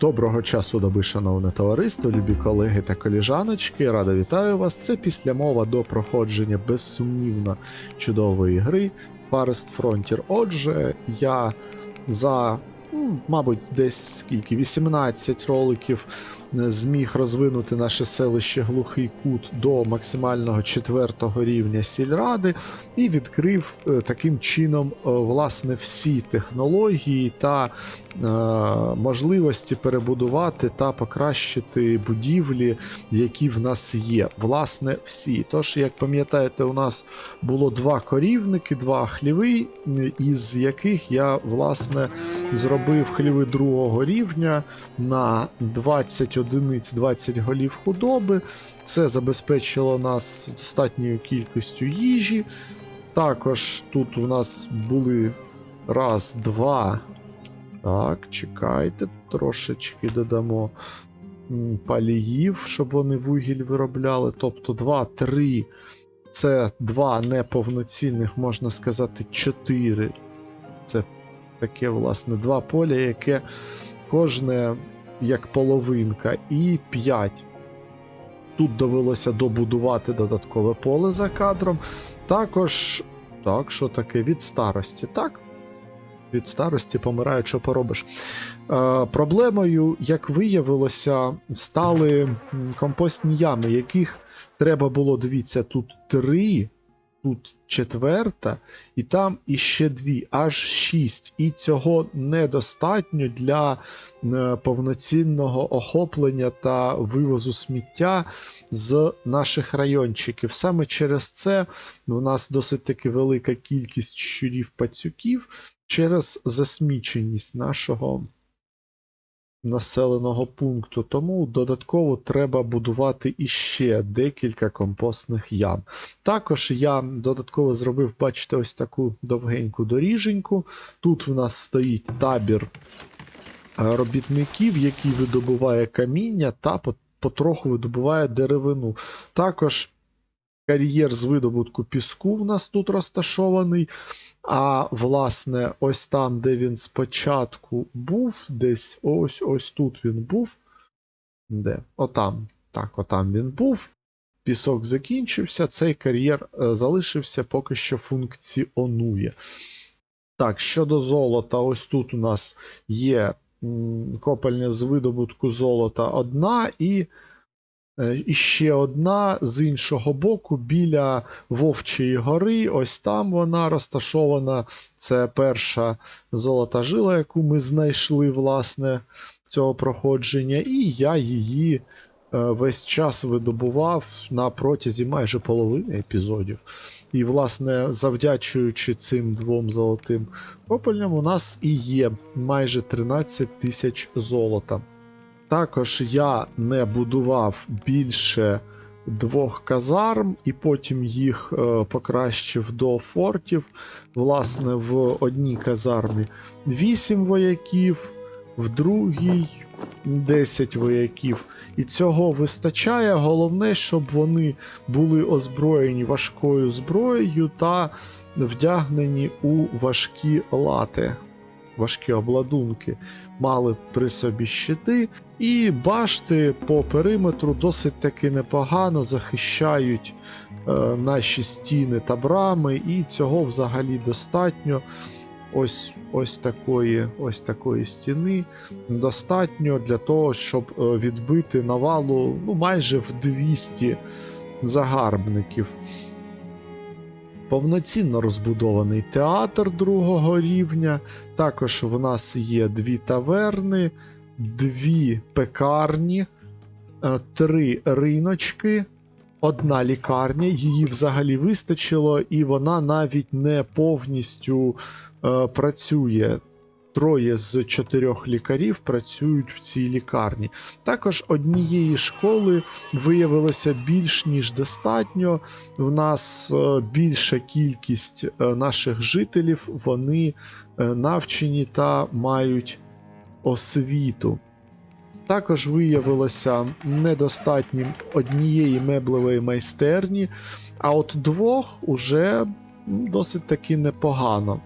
Доброго часу доби, шановне товариство, любі колеги та коліжаночки. Рада вітаю вас. Це післямова до проходження безсумнівно чудової гри Forest Frontier. Отже, я за, ну, мабуть, десь скільки 18 роликів зміг розвинути наше селище Глухий Кут до максимального четвертого рівня сільради і відкрив е, таким чином е, власне всі технології та е, можливості перебудувати та покращити будівлі, які в нас є. Власне, всі. Тож, як пам'ятаєте, у нас було два корівники, два хліви, із яких я власне зробив хліви другого рівня на 20 одиниць 20 голів худоби. Це забезпечило нас достатньою кількістю їжі. Також тут у нас були раз, два. Так, чекайте, трошечки додамо паліїв, щоб вони вугіль виробляли. Тобто 2, 3. Це два неповноцінних, можна сказати, 4. Це таке, власне, два поля, яке кожне як половинка, і 5. Тут довелося добудувати додаткове поле за кадром. Також, так, що таке від старості, так? Від старості помирають, що поробиш. Е, проблемою, як виявилося, стали компостні ями, яких треба було, дивіться, тут три, тут четверта, і там іще дві, аж шість. І цього недостатньо для е, повноцінного охоплення та вивозу сміття з наших райончиків. Саме через це у нас досить таки велика кількість щурів-пацюків через засміченість нашого населеного пункту. Тому додатково треба будувати іще декілька компостних ям. Також я додатково зробив, бачите, ось таку довгеньку доріженьку. Тут в нас стоїть табір е, робітників, який видобуває каміння та потроху видобуває деревину. Також кар'єр з видобутку піску в нас тут розташований. А власне, ось там, де він спочатку був, десь ось ось тут він був. Де? Отам. Так, отам він був. Пісок закінчився, цей кар'єр е, залишився, поки що функціонує. Так, щодо золота, ось тут у нас є копальня з видобутку золота одна, і, і ще одна з іншого боку біля Вовчої гори. Ось там вона розташована. Це перша золота жила, яку ми знайшли, власне, цього проходження, і я її е, весь час видобував на протязі майже половини епізодів. І, власне, завдячуючи цим двом золотим копальням, у нас і є майже 13 тисяч золота. Також я не будував більше двох казарм, і потім їх е, покращив до фортів. Власне, в одній казармі 8 вояків, в другій 10 вояків. І цього вистачає. Головне, щоб вони були озброєні важкою зброєю та вдягнені у важкі лати, важкі обладунки, мали при собі щити, і башти по периметру досить таки непогано захищають е, наші стіни та брами, і цього взагалі достатньо. Ось, ось, такої, ось такої стіни достатньо для того, щоб е, відбити навалу ну, майже в 200 загарбників. Повноцінно розбудований театр другого рівня. Також в нас є дві таверни, дві пекарні, е, три риночки, одна лікарня. Її взагалі вистачило, і вона навіть не повністю е, працює. Троє з чотирьох лікарів працюють в цій лікарні. Також однієї школи виявилося більш ніж достатньо. В нас е, більша кількість е, наших жителів, вони е, навчені та мають освіту. Також виявилося недостатнім однієї меблевої майстерні, а от двох уже досить таки непогано.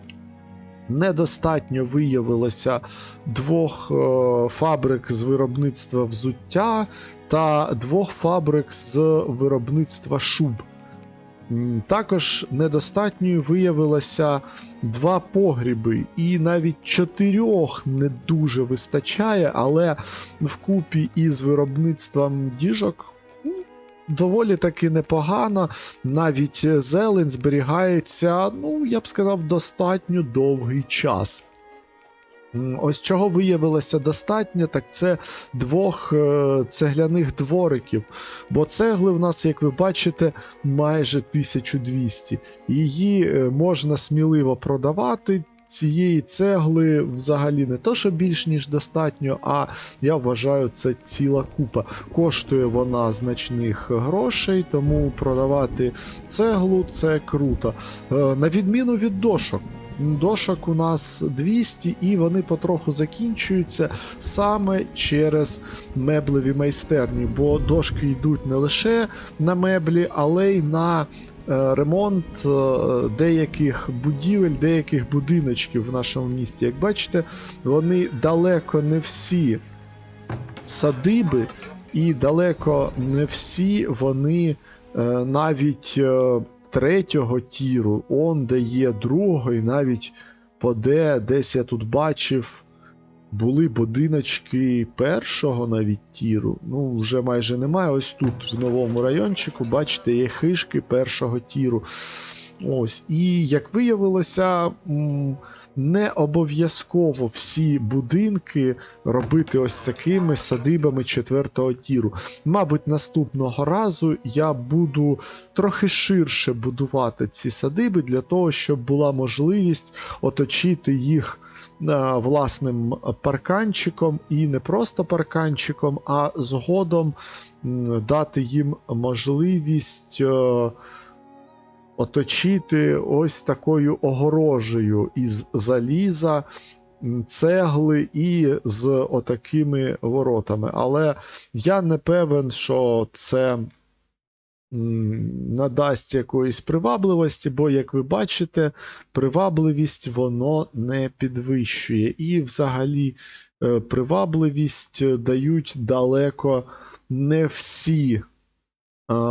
Недостатньо виявилося двох е, фабрик з виробництва взуття та двох фабрик з виробництва шуб. Також недостатньою виявилося два погріби, і навіть чотирьох не дуже вистачає, але вкупі із виробництвом діжок доволі таки непогано. Навіть зелень зберігається, ну, я б сказав, достатньо довгий час. Ось чого виявилося достатньо, так це двох е, цегляних двориків. Бо цегли в нас, як ви бачите, майже 1200. Її е, можна сміливо продавати. Цієї цегли взагалі не то, що більш ніж достатньо, а я вважаю, це ціла купа. Коштує вона значних грошей, тому продавати цеглу це круто. Е, На відміну від дошок. Дошок у нас 200, і вони потроху закінчуються саме через меблеві майстерні, бо дошки йдуть не лише на меблі, але й на ремонт е, деяких будівель, деяких будиночків в нашому місті. Як бачите, вони далеко не всі садиби, і далеко не всі вони е, навіть е, третього тіру, он де є другого, і навіть по де, десь я тут бачив. Були будиночки першого навіть тіру. Ну, вже майже немає. Ось тут, в новому райончику, бачите, є хишки першого тіру. Ось. І як виявилося, не обов'язково всі будинки робити ось такими садибами четвертого тіру. Мабуть, наступного разу я буду трохи ширше будувати ці садиби для того, щоб була можливість оточити їх власним парканчиком, і не просто парканчиком, а згодом дати їм можливість. е, Оточити ось такою огорожею із заліза, цегли і з отакими воротами. Але я не певен, що це надасть якоїсь привабливості, бо, як ви бачите, привабливість воно не підвищує. І взагалі е, привабливість е, дають далеко не всі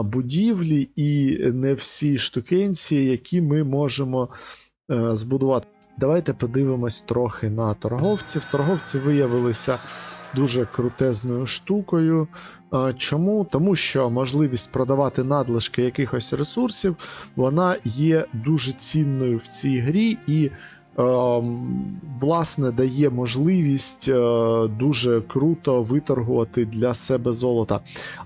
будівлі і не всі штукенції, які ми можемо е, збудувати. Давайте подивимось трохи на торговців. Торговці виявилися дуже крутезною штукою. Чому? Тому що можливість продавати надлишки якихось ресурсів вона є дуже цінною в цій грі і. ем, Власне, дає можливість е, дуже круто виторгувати для себе золота.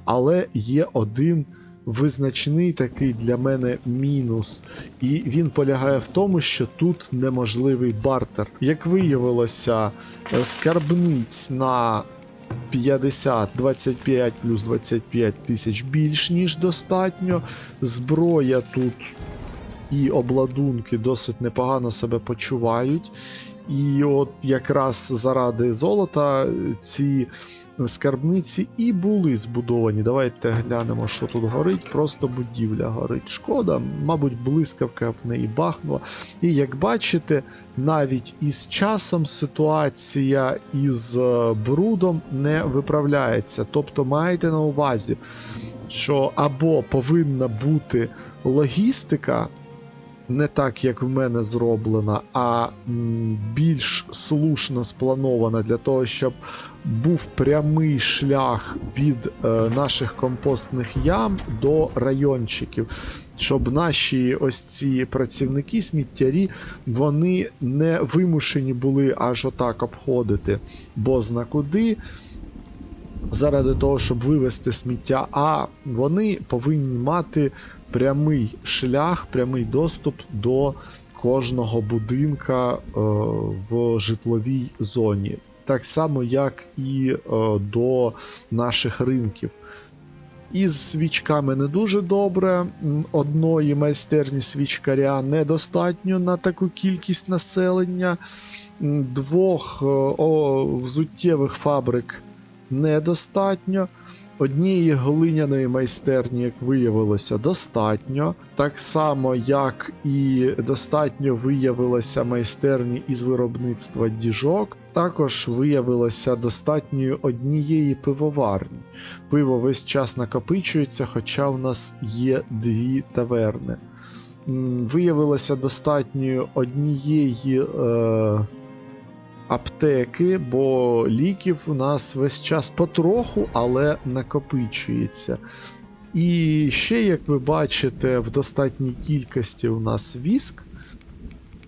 Але є один визначний такий для мене мінус, і він полягає в тому, що тут неможливий бартер. Як виявилося, е, скарбниць на 50, 25 плюс 25 тисяч більш ніж достатньо. Зброя тут і обладунки досить непогано себе почувають. І от якраз заради золота е, ці скарбниці і були збудовані. Давайте глянемо, що тут горить. Просто будівля горить. Шкода, мабуть, блискавка в неї бахнула. І як бачите, навіть із часом ситуація із е, брудом не виправляється. Тобто маєте на увазі, що або повинна бути логістика. Не так, як в мене зроблена, а більш слушно спланована для того, щоб був прямий шлях від е, наших компостних ям до райончиків, щоб наші ось ці працівники, сміттярі, вони не вимушені були аж отак обходити бозна куди. Заради того, щоб вивезти сміття, а вони повинні мати прямий шлях, прямий доступ до кожного будинка е, в житловій зоні. Так само, як і е, до наших ринків. Із свічками не дуже добре. Одної майстерні свічкаря недостатньо на таку кількість населення. Двох е, о, взуттєвих фабрик недостатньо. Однієї глиняної майстерні, як виявилося, достатньо. Так само, як і достатньо виявилося майстерні із виробництва діжок. Також виявилося достатньою однієї пивоварні. Пиво весь час накопичується, хоча в нас є дві таверни. Виявилося достатньою однієї е, аптеки, бо ліків у нас весь час потроху, але накопичується. І ще, як ви бачите, в достатній кількості у нас віск,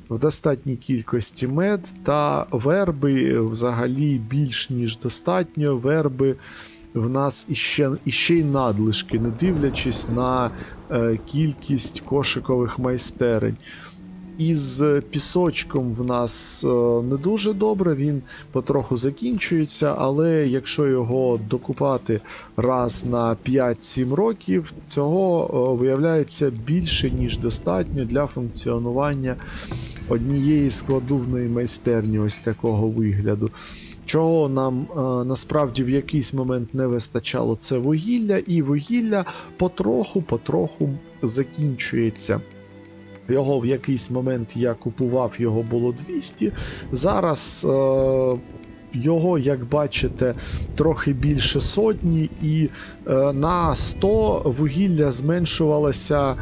в достатній кількості мед та верби взагалі більш ніж достатньо. Верби в нас іще, іще й надлишки, не дивлячись на е, кількість кошикових майстерень. Із пісочком в нас е, не дуже добре, він потроху закінчується, але якщо його докупати раз на 5-7 років, цього е, виявляється більше, ніж достатньо для функціонування однієї складовної майстерні ось такого вигляду. Чого нам е, насправді в якийсь момент не вистачало, це вугілля, і вугілля потроху-потроху закінчується. Його в якийсь момент я купував, його було 200. Зараз е, його, як бачите, трохи більше сотні, і е, на 100 вугілля зменшувалося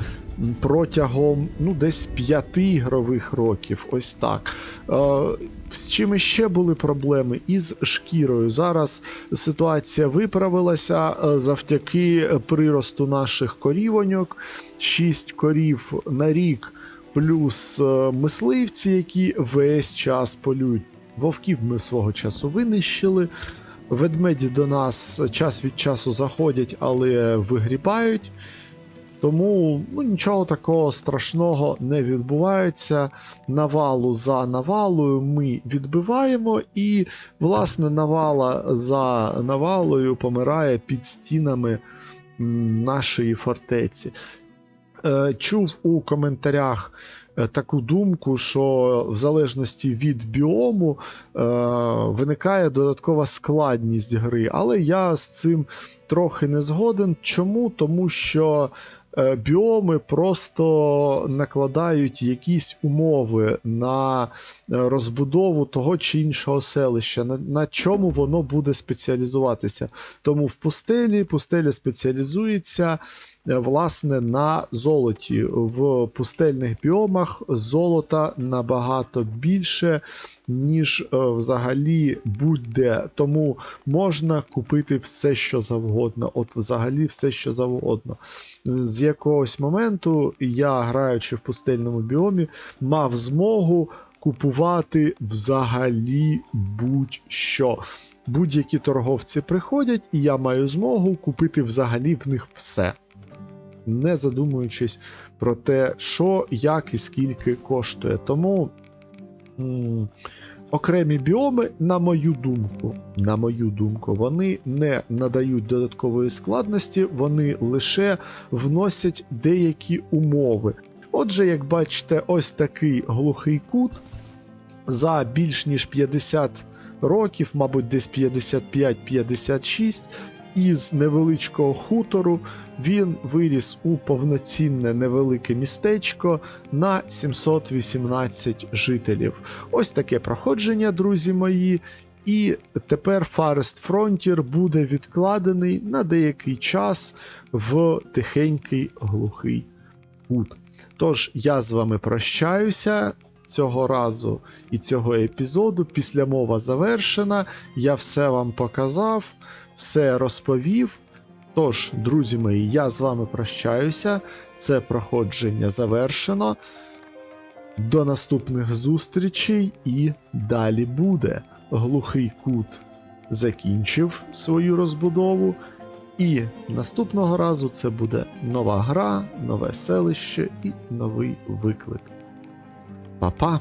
протягом ну, десь 5 ігрових років. Ось так. Е, з чим ще були проблеми? Із шкірою. Зараз ситуація виправилася е, завдяки приросту наших корівоньок. 6 корів на рік, плюс е, мисливці, які весь час полюють. Вовків ми свого часу винищили. Ведмеді до нас час від часу заходять, але вигрібають. Тому ну, нічого такого страшного не відбувається. Навалу за навалою ми відбиваємо, і, власне, навала за навалою помирає під стінами нашої фортеці. Е, Чув у коментарях е, таку думку, що в залежності від біому е, виникає додаткова складність гри, але я з цим трохи не згоден. Чому? Тому що біоми просто накладають якісь умови на е, розбудову того чи іншого селища, на, на чому воно буде спеціалізуватися. Тому в пустелі пустеля спеціалізується е, власне на золоті. В пустельних біомах золота набагато більше, ніж е, взагалі будь-де. Тому можна купити все, що завгодно. От взагалі все, що завгодно. З якогось моменту я, граючи в пустельному біомі, мав змогу купувати взагалі будь-що. Будь-які торговці приходять, і я маю змогу купити взагалі в них все. Не задумуючись про те, що, як і скільки коштує. Тому м, окремі біоми, на мою думку, на мою думку, вони не надають додаткової складності, вони лише вносять деякі умови. Отже, як бачите, ось такий глухий кут за більш ніж 50 років, мабуть, десь 55-56, із невеличкого хутору він виріс у повноцінне невелике містечко на 718 жителів. Ось таке проходження, друзі мої. І тепер Forest Frontier буде відкладений на деякий час в тихенький глухий кут. Тож я з вами прощаюся цього разу і цього епізоду. Після мова завершена. Я все вам показав, все розповів. Тож, друзі мої, я з вами прощаюся. Це проходження завершено. До наступних зустрічей і далі буде. Глухий кут закінчив свою розбудову. І наступного разу це буде нова гра, нове селище і новий виклик. Па-па!